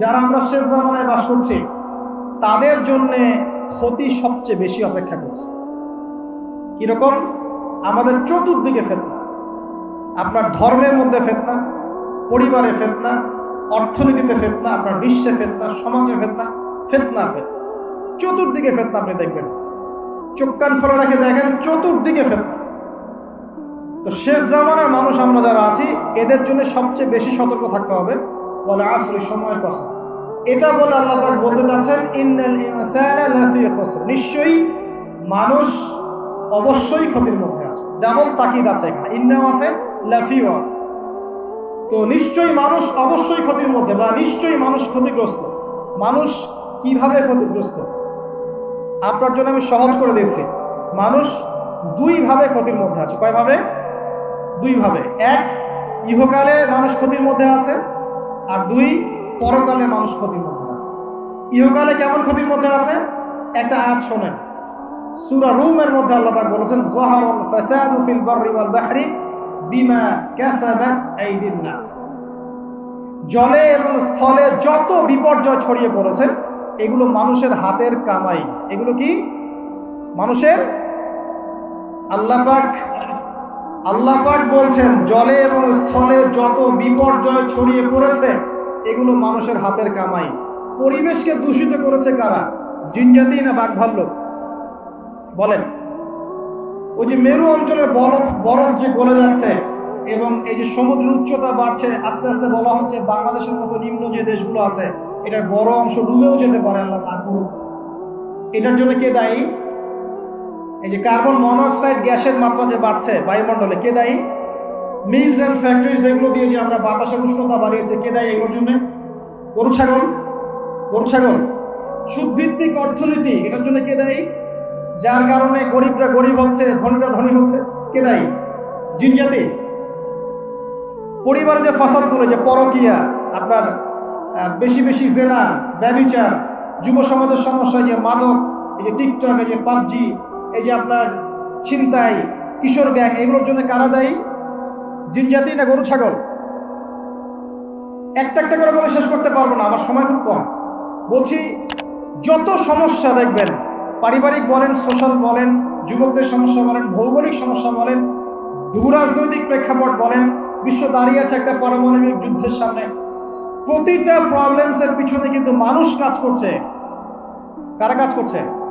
যারা আমরা শেষ জামানায় বাস করছি, তাদের জন্য ক্ষতি সবচেয়ে বেশি অপেক্ষা করছে। কীরকম? আমাদের চতুর্দিকে ফেতনা, আপনার ধর্মের মধ্যে ফেতনা, পরিবারে ফেতনা, অর্থনীতিতে ফেতনা, আপনার বিশ্বে ফেতনা, সমাজে ফেতনা ফেতনা ফেতনা। চতুর্দিকে ফেতনা আপনি দেখবেন। চোখ কান খোলা রেখে দেখেন, চতুর্দিকে ফেতনা। তো শেষ জামানার মানুষ আমরা যারা আছি, এদের জন্য সবচেয়ে বেশি সতর্ক থাকতে হবে। বলে আসলে সময়ের কথা। এটা বলে আল্লাহ পাক বলতে চাচ্ছেন, ইন্নাল ইনসানা লাফি খুসর। নিশ্চয়ই মানুষ অবশ্যই ক্ষতির মধ্যে আছে। ডাবল তাকিদ আছে এখানে, ইন্নাও আছে, লাফিও আছে। তো নিশ্চয়ই মানুষ অবশ্যই ক্ষতির মধ্যে বা নিশ্চয়ই মানুষ ক্ষতিগ্রস্ত। মানুষ কীভাবে ক্ষতিগ্রস্ত? আপনার জন্য আমি সহজ করে দিয়েছি। মানুষ দুই ভাবে ক্ষতির মধ্যে আছে। কয়ভাবে? দুই ভাবে এক, ইহকালে মানুষ ক্ষতির মধ্যে আছে। আর দুই, পরকালে মানুষ ক্ষতির মধ্যে আছে। ইহকালে কেমন ক্ষতির মধ্যে আছে? একটা আয়াত শোনেন। সূরা রুমের মধ্যে আল্লাহ পাক বলেছেন যাহারাল ফাসাদু ফিল বাররি ওয়াল বাহরি বিমা কাসাবাত আইদিন নাস। জলে এবং স্থলে যত বিপর্যয় ছড়িয়ে পড়েছে, এগুলো মানুষের হাতের কামাই। এগুলো কি? মানুষের? আল্লাহ পাক আল্লাহ পাক বলছেন, জলে এবং স্থলে যত বিপর্যয় ছড়িয়ে পড়েছে, এগুলো মানুষের হাতের কামাই। পরিবেশকে দূষিত করেছে কারা? জিনজাতি না বাঘ ভাল্লুক বলেন। ওই যে মেরু অঞ্চলের বরফ বরফ যে গলে যাচ্ছে এবং এই যে সমুদ্র উচ্চতা বাড়ছে, আস্তে আস্তে বলা হচ্ছে বাংলাদেশের মতো নিম্ন যে দেশগুলো আছে, এটার বড় অংশ ডুবেও যেতে পারে আল্লাহ করুক। এটার জন্য কে দায়ী? এই যে কার্বন মনোক্সাইড গ্যাসের মাত্রা যে বাড়ছে বায়ুমণ্ডলে, কে দায়ী? মিলস অ্যান্ড ফ্যাক্টরিজ এগুলো দিয়ে যে আমরা বাতাসের উষ্ণতা বাড়িয়েছে, কে দায়ী এগুলোর জন্য গরু, ছাগল? গরু, ছাগল। সুদভিত্তিক অর্থনীতি, এটার জন্য কে দায়ী? যার কারণে গরিবরা গরিব হচ্ছে, ধনীরা ধনী হচ্ছে, কে দায়ী? জিনজাতি পরিবারে যে ফাসাদগুলো যে পরকিয়া, আপনার বেশি বেশি জেনা, ব্যবিচার, যুব সমাজের সমস্যা যে মাদক, এই যে টিকটক, এই যে পাবজি এই যে আপনার ছিনতাই, কিশোর গ্যাং, এগুলোর জন্য কারা দায়ী? জিনজাতি না গরু, ছাগল? একটা একটা করে বলে শেষ করতে পারব না, আমার সময় খুব কম। বলছি, যত সমস্যা দেখবেন, পারিবারিক বলেন সোশ্যাল বলেন, যুবকদের সমস্যা বলেন, ভৌগোলিক সমস্যা বলেন ভূরাজনৈতিক প্রেক্ষাপট বলেন, বিশ্ব দাঁড়িয়ে আছে একটা পারমাণবিক যুদ্ধের সামনে। প্রতিটা প্রবলেমসের পিছনে কিন্তু মানুষ কাজ করছে। কারা কাজ করছে?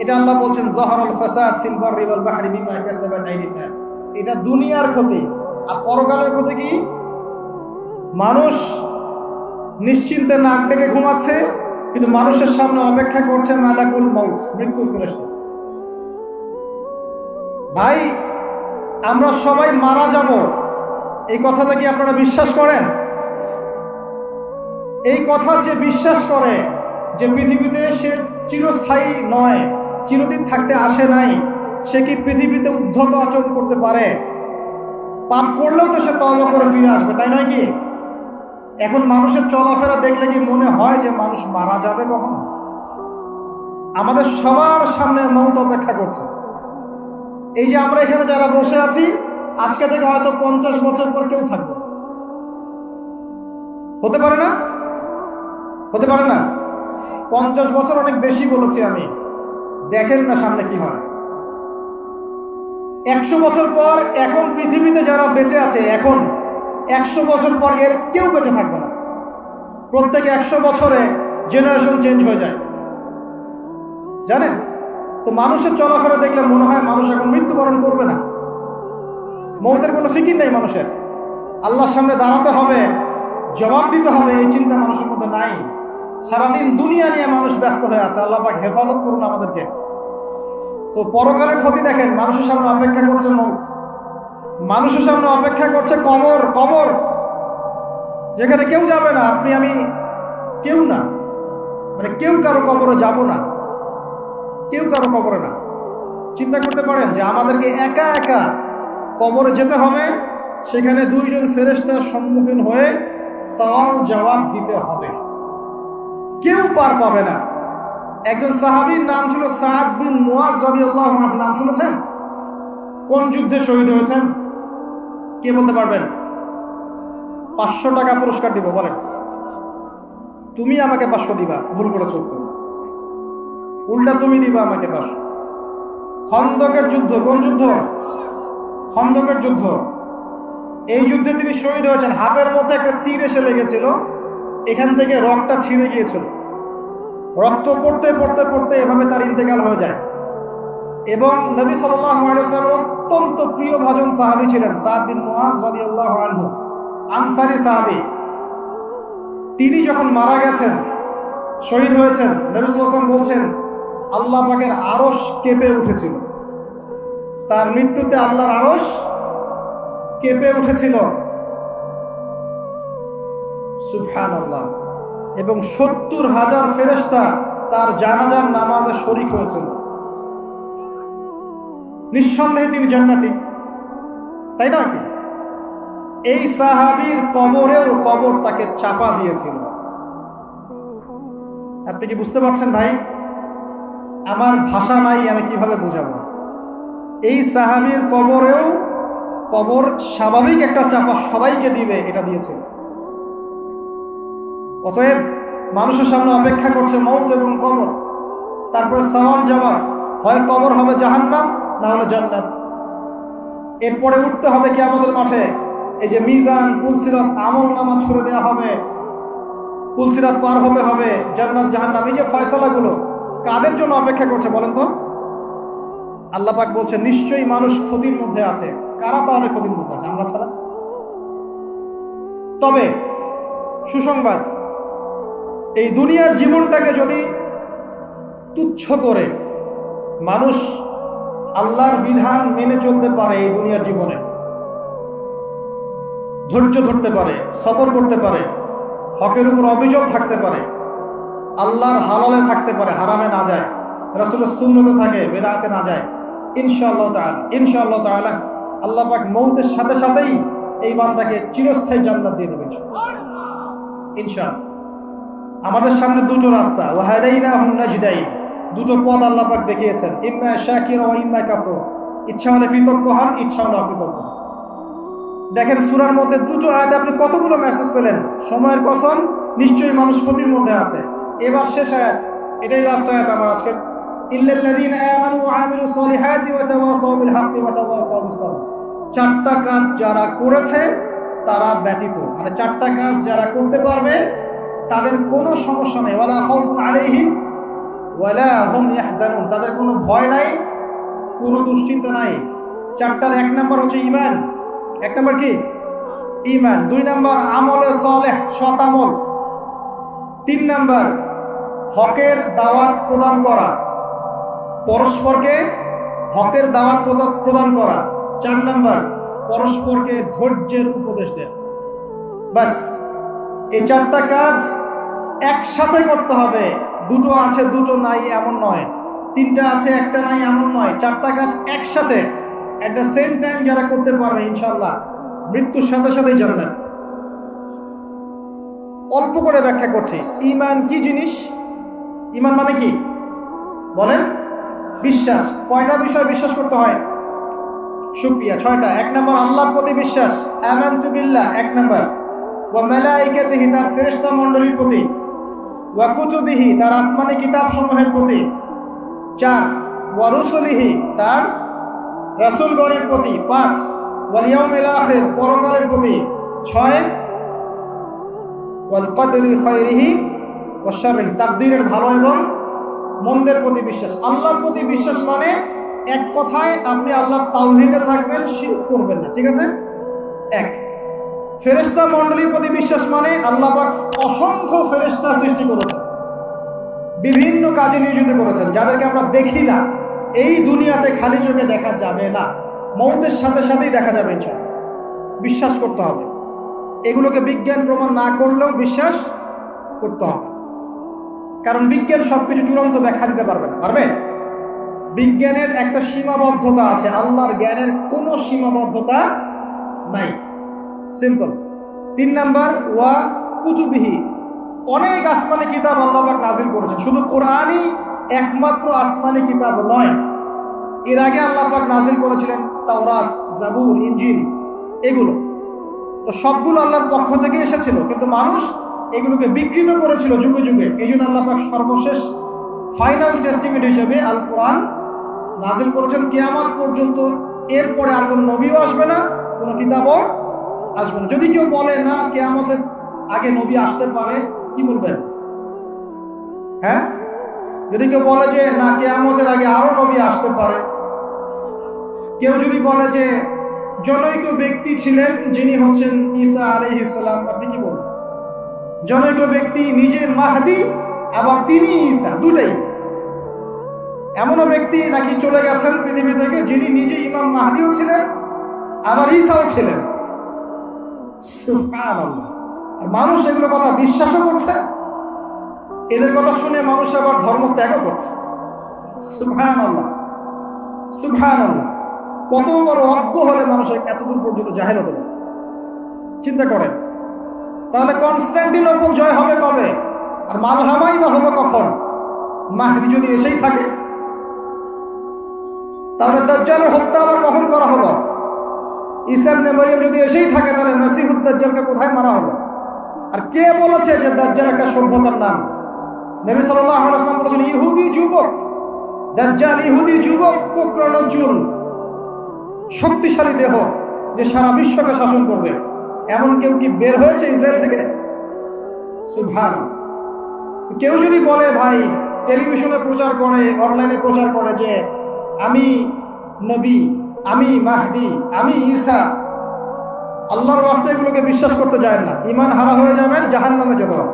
এটা আল্লাহ বলছেন, জহরুল ফাসাদ ফিল বাররি ওয়াল বাহরি বিমা কাসাবাত আইদিন নাস। এটা দুনিয়ার ক্ষতি। আর পরকালের ক্ষতি কি? মানুষ নিশ্চিন্তে নাক ডেকে ঘুমাচ্ছে, কিন্তু মানুষের সামনে অপেক্ষা করছে মালাকুল মউত মৃত্যু ফেরেশতা। ভাই, আমরা সবাই মারা যাব। এই কথাটা কি আপনারা বিশ্বাস করেন? এই কথা যে বিশ্বাস করে যে পৃথিবীতে সে চিরস্থায়ী নয় চিরদিন থাকতে আসে নাই, সে কি পৃথিবীতে উদ্ধত আচরণ করতে পারে? পাপ করলেও তো সে তলব করে ফিরে আসবে, তাই নয় কি? এখন মানুষের চলাফেরা দেখলে কি মনে হয় যে মানুষ মারা যাবে কখন? আমাদের সবার সামনে মৌত অপেক্ষা করছে। এই যে আমরা এখানে যারা বসে আছি, আজকে থেকে হয়তো পঞ্চাশ বছর পর কেউ থাকবে। হতে পারে না? হতে পারে না? পঞ্চাশ বছর অনেক বেশি বলেছি আমি। দেখেন না সামনে কি হয়। একশো বছর পর এখন পৃথিবীতে যারা বেঁচে আছে, এখন একশো বছর পর এর কেউ বেঁচে থাকবে না। প্রত্যেক একশো বছরে জেনারেশন চেঞ্জ হয়ে যায়। জানেন? তো মানুষের চলাফেরা দেখলে মনে হয় মানুষ এখন মৃত্যুবরণ করবে না। মৌতের কোনো ফিকির নেই মানুষের। আল্লাহর সামনে দাঁড়াতে হবে, জবাব দিতে হবে, এই চিন্তা মানুষের মধ্যে নাই। সারাদিন দুনিয়া নিয়ে মানুষ ব্যস্ত হয়ে আছে। আল্লাহ পাক হেফাজত করুন আমাদেরকে। তো পরকালের ক্ষতি দেখেন, মানুষের সামনে অপেক্ষা করছে মৌত মানুষের সামনে অপেক্ষা করছে কবর কবর। যেখানে কেউ যাবে না, আপনি, আমি কেউ না। মানে কেউ কারও কবরে যাব না। কেউ কারও কবরে না। চিন্তা করতে পারেন যে আমাদেরকে একা একা কবরে যেতে হবে, সেখানে দুইজন ফেরেস্তার সম্মুখীন হয়ে সওয়াল জবাব দিতে হবে। কেউ পার পাবে না। একজন সাহাবীর নাম ছিল সাদ বিন মুয়াজ আনহু। নাম শুনেছেন? কোন যুদ্ধে শহীদ হয়েছেন? কে বলতে পারবেন? পাঁচশো টাকা পুরস্কার দিব, বলেন। তুমি আমাকে পাঁচশো দিবা, ভুল করে চলতো উল্টা তুমি দিবা আমাকে পাঁচশো। খন্দকের যুদ্ধ, কোন যুদ্ধ? খন্দকের যুদ্ধ। এই যুদ্ধে তিনি শহীদ হয়েছেন। হাতের মধ্যে একটা তীর এসে লেগেছিল। এখান থেকে রক্তটা ছিঁড়ে গিয়েছিল। রক্ত পড়তে পড়তে পড়তে এভাবে তার ইন্তেকাল হয়ে যায়। এবং নবী সাল্লাম অত্যন্ত প্রিয় ভাজন সাহাবি ছিলেন আনহু, আনসারি সাহাবি। তিনি যখন মারা গেছেন, শহীদ হয়েছেন, নবী সাল্লাল্লাহু বলছেন, আল্লাহ পাকের আরশ কেঁপে উঠেছিল। তার মৃত্যুতে আল্লাহর আরশ কেঁপে উঠেছিল। সুবহানাল্লাহ। এবং সত্তর হাজার ফেরেশতা তার জানাজার নামাজে শরিক হয়েছেন। নিঃসন্দেহে তিনি জান্নাতি। তাই না কি? এই সাহাবীর কবরেও কবর তাকে চাপা দিয়েছিল। আপনি কি বুঝতে পারছেন ভাই? আমার ভাষা নাই, আমি কীভাবে বুঝাবো? এই সাহাবীর কবরেও কবর স্বাভাবিক একটা চাপা সবাইকে দিবে, এটা দিয়েছিল অতএব মানুষের সামনে অপেক্ষা করছে মৌত এবং কবর। তারপরে সওয়াল জবাব, হয় কবর হবে জাহান্নাম, না হলে জান্নাত। এরপরে উঠতে হবে কি আমাদের মাঠে। এই যে মিজান পুলসিরাত আমল নামা ছুড়ে দেওয়া হবে। পুলসিরাত পার হবে হবে, জান্নাত, জাহান্নাম। এই যে ফয়সালাগুলো, কাদের জন্য অপেক্ষা করছে বলেন তো? আল্লাহ পাক বলছে নিশ্চয়ই মানুষ ক্ষতির মধ্যে আছে। কারা তাহলে ক্ষতির মধ্যে আছে? আমরা ছাড়া। তবে, সুসংবাদ এই দুনিয়ার জীবনটাকে যদি তুচ্ছ করে মানুষ আল্লাহর বিধান মেনে চলতে পারে এই দুনিয়ার জীবনে, ধৈর্য ধরতে পারে সবর করতে পারে, হকের উপর অভিযোগ থাকতে পারে, আল্লাহর হালালে থাকতে পারে, হারামে না যায়, রাসুলের সুন্নতে থাকে, বেদাতে না যায়, ইনশাআল্লাহ তাআলা ইনশাআল্লাহ তাআলা আল্লাহ পাক মৌতের সাথে সাথেই এই বান্দাকে চিরস্থায়ী জান্নাত দিয়ে দেবে ইনশাআল্লাহ। আমাদের সামনে দুটো রাস্তা। দুটো পথ আল্লাহ পাক দেখিয়েছেন। ইম্মা শাকির ও ইম্মা কাফুর। ইচ্ছা হলে কৃতজ্ঞ হন ইচ্ছা হলে অকৃতজ্ঞ দেখেন, সুরার মধ্যে দুটো আয়াতে আপনি কতগুলো মেসেজ পেলেন? সময়ের কসম, নিশ্চয়ই মানুষ ক্ষতির মধ্যে আছে। এবার শেষ আয়াত। এটাই লাস্ট আয়াত আমার আজকে চারটা কাজ যারা করেছে, তারা ব্যতীত। মানে চারটা কাজ যারা করতে পারবে তাদের কোনো সমস্যা নেই। ওয়ালা খাউফুন আলাইহিম, ওয়ালা হুম ইয়াহজানুন। তাদের কোনো ভয় নাই, কোনো দুশ্চিন্তা নাই। চারটার এক নাম্বার হচ্ছে ইমান এক নাম্বার কি? ইমান দুই নাম্বার আমলে সালেহ, সৎ আমল। তিন নাম্বার হকের দাওয়াত প্রদান করা। পরস্পরকে হকের দাওয়াত প্রদা- প্রদান করা। চার নাম্বার পরস্পরকে ধৈর্যের উপদেশ দেয়। বাস এই চারটা কাজ একসাথে করতে হবে। দুটো আছে, দুটো নাই এমন নয়। তিনটা আছে, একটা নাই এমন নয়। চারটা কাজ একসাথে। এট দ্য সেম টাইম যারা করতে পারবে ইনশাল্লাহ মৃত্যুর সাথে সাথেই জান্নাত। অল্প করে ব্যাখ্যা করছি। ইমান কি জিনিস? ইমান মানে কি? বলেন। বিশ্বাস। কয়টা বিষয় বিশ্বাস করতে হয়? সুপ্রিয়া ছয়টা। এক নম্বর, আল্লাহর প্রতি বিশ্বাস। বিল্লাহ। এক নম্বর ওয়া মালাইকাতিহি, তার ফেরেশতা মণ্ডলীর প্রতি। ওয়া কুতুবিহি, তার আসমানি কিতাব সমূহের প্রতি। চার, ওয়া রুসুলিহি, তার রাসূলগণের প্রতি। পাঁচ, ওয়াল ইয়াউমিল আখির, পরকালের প্রতি। ছয়, ওয়াল কদরি খায়রিহি ওয়া শাররিহি তাকদীরের ভালো এবং মন্দের প্রতি বিশ্বাস। আল্লাহর প্রতি বিশ্বাস মানে এক কথায় আপনি আল্লাহর তাওহীদে থাকবেন, শিরক করবেন না। ঠিক আছে? এক। ফেরেশতা মণ্ডলীর প্রতি বিশ্বাস মানে আল্লাহ পাক অসংখ্য ফেরেশতা সৃষ্টি করেছেন। বিভিন্ন কাজে নিয়োজিত করেছেন। যাদেরকে আমরা দেখি না, এই দুনিয়াতে খালি চোখে দেখা যাবে না। মৌতের সাথে সাথেই দেখা যাবে বিশ্বাস করতে হবে। এগুলোকে বিজ্ঞান প্রমাণ না করলেও বিশ্বাস করতে হবে। কারণ বিজ্ঞান সবকিছু চূড়ান্ত ব্যাখ্যা দিতে পারবে না। পারবে? বিজ্ঞানের একটা সীমাবদ্ধতা আছে। আল্লাহর জ্ঞানের কোনো সীমাবদ্ধতা নাই। সিম্পল তিন নাম্বার, ওয়া কুতুবিহি। অনেক আসমানি কিতাব আল্লাহ পাক নাজিল করেছেন। শুধু কোরআনই একমাত্র আসমানি কিতাব নয়। এর আগে আল্লাহ পাক নাজিল করেছিলেন তাওরাত, জাবুর, ইনজিল, এগুলো। তো সবগুলো আল্লাহর পক্ষ থেকে এসেছিল, কিন্তু মানুষ এগুলোকে বিকৃত করেছিল যুগে যুগে। এই জন্য আল্লাহ পাক সর্বশেষ ফাইনাল টেস্টিমেন্ট হিসেবে আল কোরআন নাজিল করেছেন। কেয়ামত পর্যন্ত এরপরে আর কোনো নবীও আসবে না, কোনো কিতাবও আসবে না। যদি কেউ বলে, না, কেয়ামতের আগে নবী আসতে পারে কি বলবেন? হ্যাঁ? যদি কেউ বলে যে, না, কেয়ামতের আগে আরও নবী আসতে পারে কেউ যদি বলে যে, জনৈক ব্যক্তি ছিলেন যিনি হচ্ছেন ঈসা আলী ইসলাম আপনি কি বলবেন? জনৈক ব্যক্তি নিজে মাহদি, আবার তিনি ঈসা, দুটাই। এমনও ব্যক্তি নাকি চলে গেছেন পৃথিবী থেকে যিনি নিজে ইমাম মাহদিও ছিলেন, আবার ঈসাও ছিলেন। আর মানুষ এগুলো কথা বিশ্বাসও করছে, এদের কথা শুনে মানুষ আবার ধর্ম ত্যাগও করছে। আল্লাহ কত বড় অজ্ঞ হলে মানুষ এতদূর পর্যন্ত জাহের হতে চিন্তা করেন, তাহলে কনস্ট্যান্টিনোপল জয় হবে কবে? আর মালহামাই বা হবে কখন? মাহদি যদি এসেই থাকে, তাহলে দাজ্জালের হত্যা আবার কখন করা হলো? ইসাম নেমারিয়াম যদি এসেই থাকে, তাহলে নাসিহুদ দাজ্জালকে কোথায় মারা হলো? আর কে বলেছে যে দাজ্জাল একটা সভ্যতার নাম? নবী ওয়াসাল্লাম বলেছেন, ইহুদি যুবক, দাজ্জাল ইহুদি যুবক কোকরণজুল শক্তিশালী দেহ যে সারা বিশ্বকে শাসন করবে। এমন কেউ কি বের হয়েছে ইসরায়েল থেকে? সুবহান কেউ যদি বলে, ভাই, টেলিভিশনে প্রচার করে, অনলাইনে প্রচার করে যে আমি নবী আমি মাহদি, আমি ঈসা। আল্লাহর ওয়াস্তে এগুলোকে বিশ্বাস করতে যায় না। ইমান হারা হয়ে যাবেন জাহান নামে যেতে হবে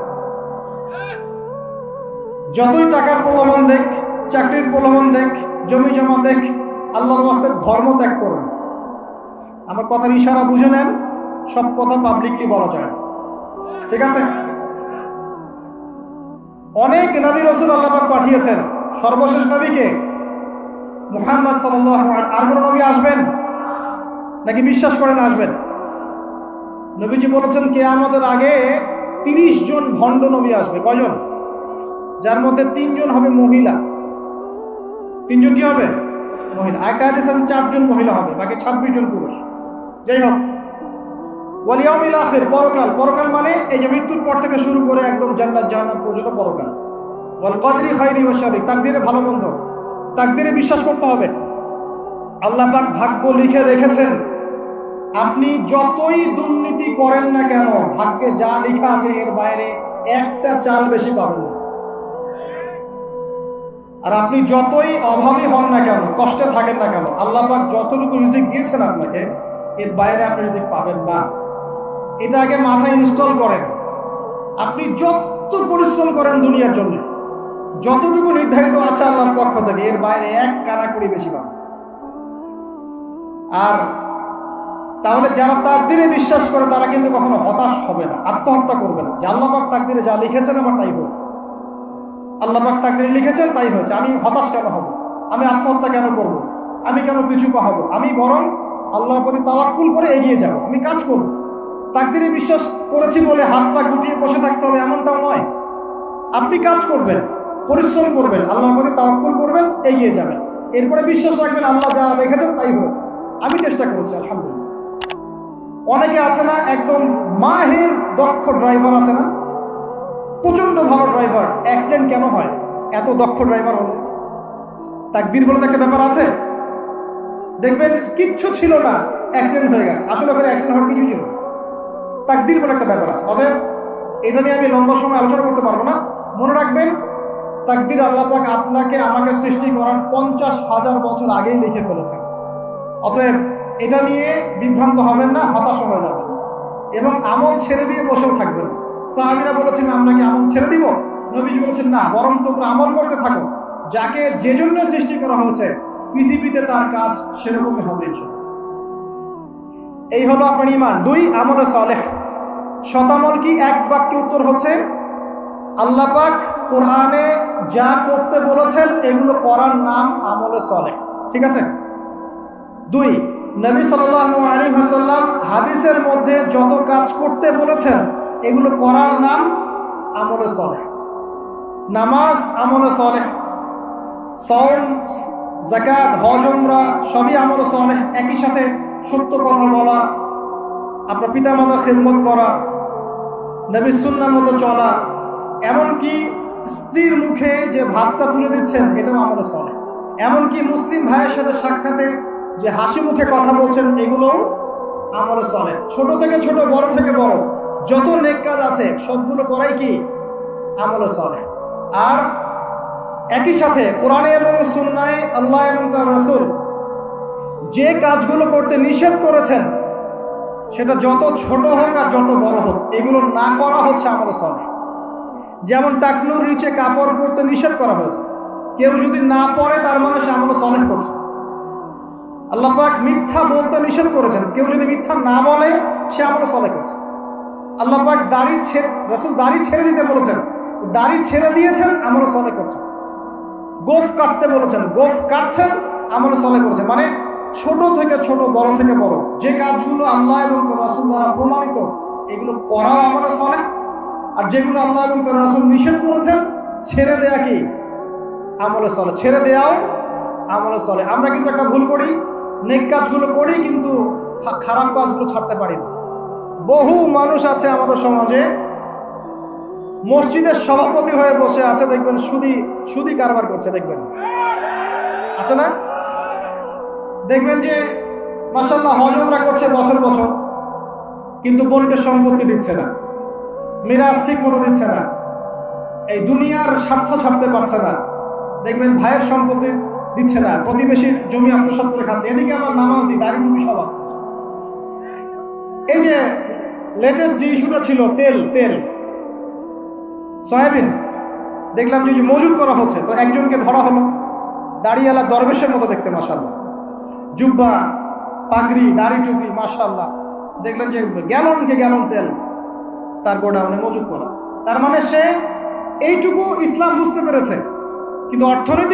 যতই টাকার প্রলোভন দেখ, চাকরির প্রলোভন দেখ, জমি জমা দেখ, আল্লাহর ওয়াস্তে ধর্ম ত্যাগ করুন। আমার কথার ইশারা বুঝে নেন, সব কথা পাবলিকলি বলা যায়। ঠিক আছে? অনেক নবী রসুল আল্লাহ পাঠিয়েছেন। সর্বশেষ নবীকে মুহাম্মদ আলাইহি আর নবী আসবেন? নাকি বিশ্বাস করেন আসবেন? নবীজি বলেছেন কে আমাদের আগে তিরিশ জন ভণ্ড নবী আসবে। কয়জন? যার মধ্যে তিনজন হবে মহিলা। তিনজন কি হবে? মহিলা। এক হাদিস আছে, চারজন মহিলা হবে, বাকি ছাব্বিশ জন পুরুষ। যাই হোক ওয়ালিয়াউমিল আখির, পরকাল। পরকাল মানে এই যে মৃত্যুর পর থেকে শুরু করে একদম জান্নাত, জাহান্নাম পর্যন্ত পরকাল। ওয়াল কদরি খাইরি শারি তাকদিরে ভালো মন্দ। তাকদিরে বিশ্বাস করতে হবে। আল্লাহ পাক ভাগ্য লিখে রেখেছেন, আপনি যতই দুর্নীতি করেন না কেন, ভাগ্যে যা লেখা আছে এর বাইরে একটা চাল বেশি পাবেন আর আপনি যতই অভাবী হন না কেন, কষ্টে থাকেন না কেন, আল্লাহ পাক যতটুকু রিজিক দিয়েছেন আপনাকে, এর বাইরে আপনি রিজিক পাবেন না। এটা আগে মাথায় ইনস্টল করেন। আপনি যত পরিশ্রম করেন দুনিয়ার জন্য যতটুকু নির্ধারিত আছে আল্লাহর পক্ষ থেকে, এর বাইরে এক কানাকুড়ি বেশি পাবেন আর তাহলে যারা তাকদিরে বিশ্বাস করে, তারা কিন্তু কখনো হতাশ হবে না, আত্মহত্যা করবে না। যে আল্লাহ পাক তাকদিরে যা লিখেছেন আমার তাই হয়েছে। আল্লাহ পাক তাকদিরে লিখেছেন তাই হয়েছে। আমি হতাশ কেন হব? আমি আত্মহত্যা কেন করব? আমি কেন পিছু হব আমি বরং আল্লাহর প্রতি তাওয়াক্কুল করে এগিয়ে যাব। আমি কাজ করব। তাকদিরে বিশ্বাস করেছি বলে হাত পা গুটিয়ে বসে থাকতে হবে এমনটাও নয়। আপনি কাজ করবেন। পরিশ্রম করবেন, আল্লাহর প্রতি তাওয়াক্কুল করবেন, এগিয়ে যাবেন। এরপরে বিশ্বাস রাখবেন, আল্লাহ যা রেখেছেন তাই হয়েছে। আমি চেষ্টা করেছি, আলহামদুলিল্লাহ। অনেকে আছে না, একদম মাহের দক্ষ ড্রাইভার আছে না? প্রচণ্ড ভালো ড্রাইভার অ্যাক্সিডেন্ট কেন হয়? এত দক্ষ ড্রাইভার হলে। তাকদির বলে একটা ব্যাপার আছে। দেখবেন, কিচ্ছু ছিল না অ্যাক্সিডেন্ট হয়ে গেছে। আসলে ওখানে অ্যাক্সিডেন্ট হওয়ার কিছু ছিল। তাকদির বলে একটা ব্যাপার আছে। অতএব, এটা নিয়ে আমি লম্বা সময় আলোচনা করতে পারব না। মনে রাখবেন তাকদির আল্লাহ পাক আপনাকে আমাকে সৃষ্টি করার পঞ্চাশ হাজার বছর আগেই লিখে ফেলেছেন। অতএব এটা নিয়ে বিভ্রান্ত হবেন না, হতাশ হয়ে যাবেন। এবং আমল ছেড়ে দিয়ে বসেও থাকবেন। সাহাবীরা বলেছেন, আমরা কি আমল ছেড়ে দিব? নবীজি বলেছেন, না, বরং তোমরা আমল করতে থাকো। যাকে যে জন্য সৃষ্টি করা হয়েছে, পৃথিবীতে তার কাজ সেরকমই হবে এই হলো আপনার ইমান দুই, আমলে সলেহ। শতামল কি? এক বাক্যে উত্তর হচ্ছে, আল্লাহ পাক কোরআনে যা করতে বলেছেন, এগুলো করার নাম আমলে সলেহ ঠিক আছে? দুই, নবী সাল্লাল্লাহু আলাইহি ওয়াসাল্লাম হাদিসের মধ্যে যত কাজ করতে বলেছেন, এগুলো করার নাম আমলে সলেহ নামাজ আমলে সলেহ সওম জাকাত হজ, উমরা সবই আমলে সলেহ একই সাথে সত্য কথা বলা, আপনার পিতামাতার খেদমত করা নবী সুন্নার মতো চলা, এমনকি স্ত্রীর মুখে যে ভাতটা তুলে দিচ্ছেন, এটাও আমাদের চলে এমনকি মুসলিম ভাইয়ের সাথে সাক্ষাতে যে হাসি মুখে কথা বলছেন, এগুলোও আমলে চলে ছোট থেকে ছোট, বড় থেকে বড়, যত নেক কাজ আছে, সবগুলো করাই কি? আমলে চলে আর একই সাথে কোরআনে এবং সুন্নায় আল্লাহ এবং তার রসুল যে কাজগুলো করতে নিষেধ করেছেন, সেটা যত ছোট হোক আর যত বড় হোক, এগুলো না করা হচ্ছে আমলে চলে যেমন টাকনুর নিচে কাপড় পরতে নিষেধ করা হয়েছে। কেউ যদি না পরে, তার মানে সে আমলে সলেহ করছে। আল্লাহ পাক মিথ্যা বলতে নিষেধ করেছেন। কেউ যদি মিথ্যা না বলে, সে আমলে সলে করছে। আল্লাহ পাক দাড়ি ছেড়ে, রসুল দাড়ি ছেড়ে দিতে বলেছেন। দাড়ি ছেড়ে দিয়েছেন, আমলে সলে করছেন গোফ কাটতে বলেছেন। গোফ কাটছেন, আমলে সলে করেছেন মানে ছোট থেকে ছোট, বড় থেকে বড়। যে কাজগুলো আল্লাহ এবং রসুল দ্বারা প্রমাণিত, এগুলো করাও আমলে সলে আর যেগুলো আল্লাহ এবং তার রাসুল নিষেধ করেছেন, ছেড়ে দেয়া কি? আমলে চলে ছেড়ে দেয়াও আমলে চলে আমরা কিন্তু একটা ভুল করি, নেক কাজগুলো করি, কিন্তু খারাপ কাজগুলো ছাড়তে পারি না। বহু মানুষ আছে আমাদের সমাজে, মসজিদের সভাপতি হয়ে বসে আছে, দেখবেন সুদি সুদি কারবার করছে, দেখবেন। আছে না? দেখবেন যে মাসাল্লাহ হজমরা করছে বছর বছর, কিন্তু বোনকে সম্পত্তি দিচ্ছে না। মিরাজ ঠিক মতো দিচ্ছে না। এই দুনিয়ার স্বার্থ ছাড়তে পারছে না। দেখবেন ভাইয়ের সম্পত্তি দিচ্ছে না। প্রতিবেশীর জমি আত্মসাৎ করে খাচ্ছে। এদিকে আমার নামাজি, দাড়ি টুপি সব আছে। এই যে লেটেস্ট যে ইস্যুটা ছিল, তেল তেল। সয়াবিন, দেখলাম যে মজুদ করা হচ্ছে। তো একজনকে ধরা হলো। দাড়িওয়ালা দরবেশের মতো দেখতে মাসাল্লাহ জুব্বা, পাগড়ি, দাড়ি টুপি মাসাল্লাহ দেখলেন যে গ্যালনকে গ্যালন তেল। তার গোডাউনে মজুদ করা তার মানে সে এইটুকু ইসলাম বুঝতে পেরেছে। কিন্তু অর্থনৈতিক